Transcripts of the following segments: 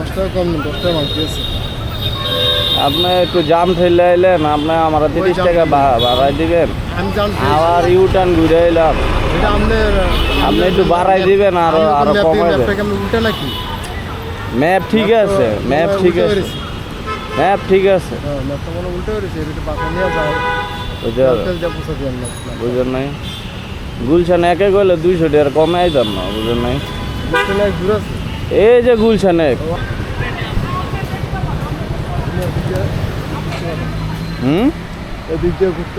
দশ টাকা কম দশ টাকা মাংস আছে আপনি একটু জাম ঠেলে আইলেন আপনি আমার তিরিশ টাকা? বাড়াই দিবেন। আবার ইউ টার্ন ঘুরে এলাম আপনি একটু বাড়াই দিবেন আরও আরও কমাইবেন নাকি? ম্যাপ ঠিক আছে ম্যাপ ঠিক আছে। ম্যাপ ঠিক আছে। বুঝেন নাই? গুলশান একে গেলে দুইশো টাকা কমে আইতাম না বুঝেন নাই? দূর আছে এই যে গুলশানে হুম? ঘুরতে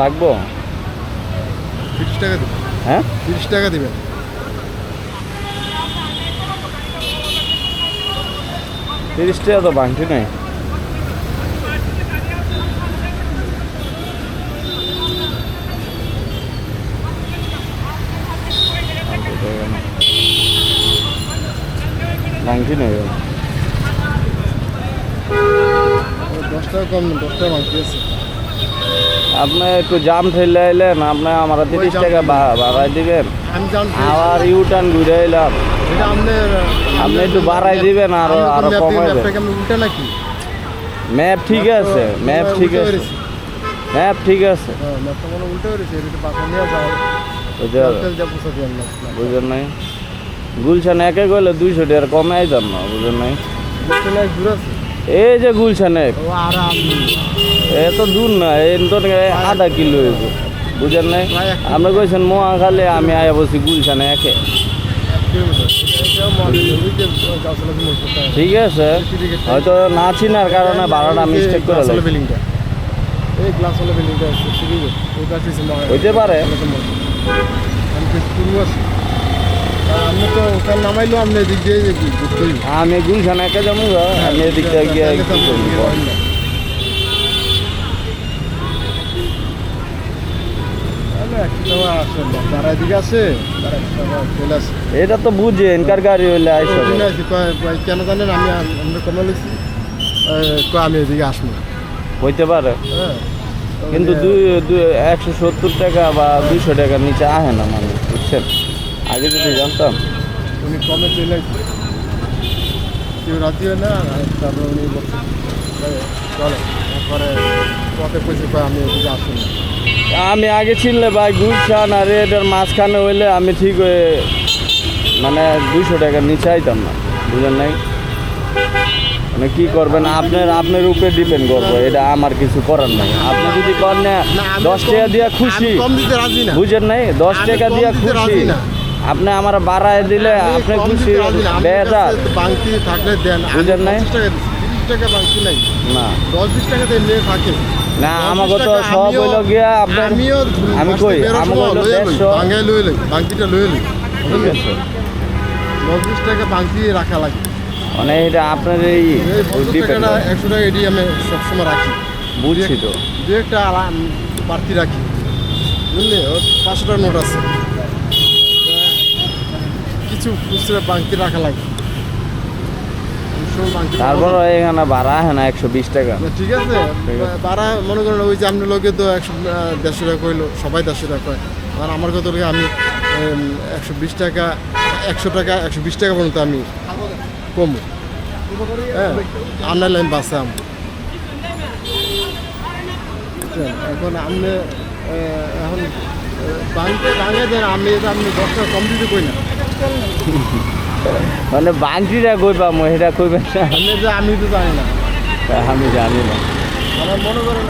লাগবে? তিরিশ টাকা দিবেন হ্যাঁ? তিরিশ টাকা দিবেন তিরিশ টাকা তো বাংটি নাই। বাংটি নেই। দশ টাকা কম দশ টাকা মাংস আছে। আপনি একটু জাম ঠেলে আইলেন আপনি আমার তিরিশ টাকা? বাড়াই দিবেন। আবার ইউ টার্ন ঘুরে এলাম। আপনি একটু বাড়াই দিবেন আরও আরও কমাইবেন ম্যাপ ঠিক আছে ম্যাপ ঠিক আছে। ম্যাপ ঠিক আছে। হ্যাঁ ম্যাপটা হয় উল্টা করেছে এটা বাসা নিয়ে যাও বুঝে হোটেল যা পোষা দিয়ে আমরা বুঝেন নাই? গুলশান একে গেলে দুইশো টাকা কমে আইতাম না বুঝেন নাই? আছে। এই যে গুলশান এত দূর না এই তো আধা কিলো হইব। বুঝেন নাই? আপনি কইছেন মোয়াখালী আমি আয়া বসি গুলশানে একে। ঠিক আছে। হয়তো না চিনার কারণে ভাড়াটা মিস্টেক করে হইতে পারে। আমি তো ওখানে নামাইলো আপনি এদিক দিয়ে আমি গুলশান একে যাব আমি এদিক দিয়ে গিয়ে হয়। যারা এদিকে এটা তো বুঝে এনকার গাড়ি হইলে আইসা কেন জানেন আমি আমরা লেছি আমি এদিকে আসব হইতে পারে। হ্যাঁ কিন্তু দুই একশো সত্তর টাকা বা দুইশো টাকার নিচে আহে না মানুষ বুঝছেন? আগে যদি জানতাম। উনি কমে চলে কেউ রাজি হয় না? তারপরে উনি বলছে "এই, চলো তারপরে পথে পয়সা আমি এদিকে আসব না। আমি আগে চিনলে ভাই গুলশান আর এটার মাঝখানে হইলে আমি ঠিক হয়ে মানে দুইশো টাকার নিচে আইতাম না বুঝলেন নাই? মানে কি করবেন আপনার আপনার উপরে ডিপেন্ড করব এটা আমার কিছু করার নাই। আপনি যদি করেন দশ টাকা দিয়া খুশি। বুঝেন নাই? দশ টাকা দিয়া খুশি। আপনি আমার বাড়ায় দিলে আপনি খুশি বেজার। বাংতি থাকলে দেন। বুঝেন নাই? 50 টাকা দিচ্ছি, 30 টাকা বাংতি নাই। না। দশ বিশ টাকা থাকে। না দশ আমাকে তো সব আমিও- গিয়া আপনার আমি বাসে কই? বেরোর আমাকে সময় হইল লইয়া লই, দেড়শো। ভাঙ্গাই লই লই বাংতিটা লই লই। ঠিক আছে। দশ বিশ টাকা বাংতি রাখা লাগে। মানে এটা আপনার এই একশো টাকা এটি আমি সবসময় রাখি। বুঝছি তো। দু একটা বাড়তি রাখি। বুঝলি? পাঁচশো টাকা নোট আছে। কিছু খুচরা বাংতি রাখা লাগে। তারপর এখানে ভাড়া আহে না একশো বিশ টাকা। না, ঠিক আছে বারা মনে করেন ওই যে আপনার লোকে তো একশো দেড়শো টাকা কইলো সবাই দেড়শো টাকা কয়। আর আমার কত টাকা আমি একশো বিশ টাকা একশো টাকা একশো বিশ টাকা পর্যন্ত আমি কমু। হ্যাঁ আনার লাইন বাসে আমি? এখন আপনি এখন বাংতে বাঙে দেন আমি এটা আপনি দশ টাকা কম দিতে কই না। মানে বাংটিটা কই পাবো সেটা কইবেন না আমি তো জানি না। আমি জানি না। আমার মনে করেন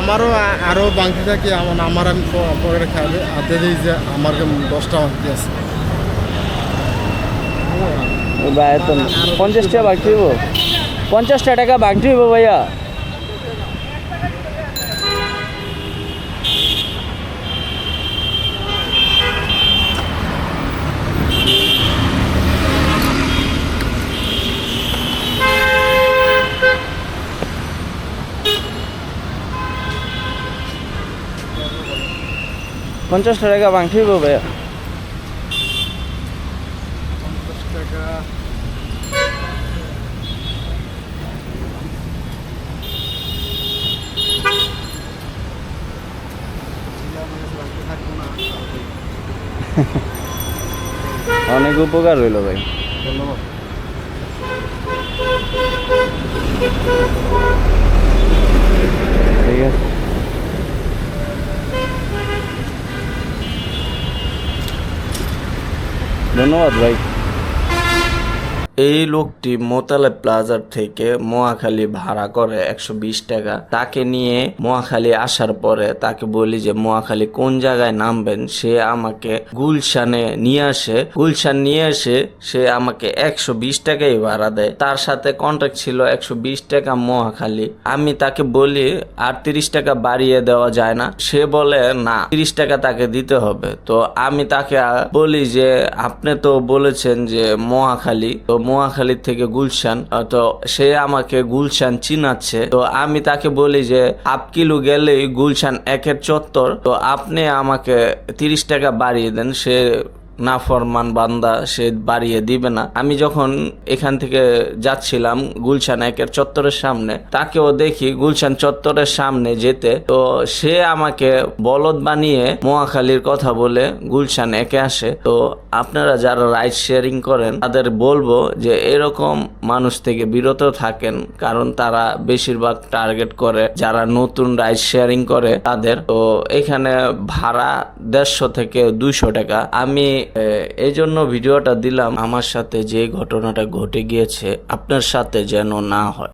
আমারও আরও বাংতি থাকে আমার আমার আমি পকেটে খাবে হাতে দিই যে আমার দশটা বাংতি আছে। ওই ভাই তো পঞ্চাশ টাকা বাংটি হইব পঞ্চাশটা টাকা বাংটি হইব ভাইয়া পঞ্চাশ অনেক উপকার হইল ভাই। ধন্যবাদ ঠিক আছে ধন্যবাদ ভাই এই লোকটি মোতালে প্লাজার থেকে মোয়াখালী ভাড়া করে একশো বিশ টাকা। তাকে নিয়ে মোয়াখালী আসার পরে তাকে বলি যে মোয়াখালী কোন জায়গায় নামবেন? সে আমাকে গুলশানে নিয়ে আসে। গুলশান নিয়ে এসে সে আমাকে একশো বিশ টাকাই ভাড়া দেয়। তার সাথে কন্ট্রাক্ট ছিল একশো বিশ টাকা মোয়াখালী আমি তাকে বলি, আর তিরিশ টাকা বাড়িয়ে দেওয়া যায় না? সে বলে, না, তিরিশ টাকা তাকে দিতে হবে। তো আমি তাকে বলি যে, আপনি তো বলেছেন যে মোয়াখালী তো মোয়াখালী থেকে গুলশান তো সে আমাকে গুলশান চিনাচ্ছে। তো আমি তাকে বলি যে আপ কিলো গেলেই গুলশান একের চত্বর। তো আপনি আমাকে তিরিশ টাকা বাড়িয়ে দেন, সে নাফরমান বান্দা সে বাড়িয়ে দিবে না। আমি যখন এখান থেকে যাচ্ছিলাম গুলশান একের চত্বরের সামনে, তাকেও দেখি গুলশান চত্বরের সামনে যেতে। তো সে আমাকে বলদ বানিয়ে মোয়াখালীর কথা বলে গুলশান একে আসে। তো আপনারা যারা রাইড শেয়ারিং করেন, তাদের বলব যে এরকম মানুষ থেকে বিরত থাকেন, কারণ তারা বেশিরভাগ টার্গেট করে যারা নতুন রাইড শেয়ারিং করে তাদের। তো এখানে ভাড়া দেড়শো থেকে দুইশো টাকা। আমি এই জন্য ভিডিওটা দিলাম। আমার সাথে যে ঘটনাটা ঘটে গিয়েছে, আপনার সাথে যেন না হয়।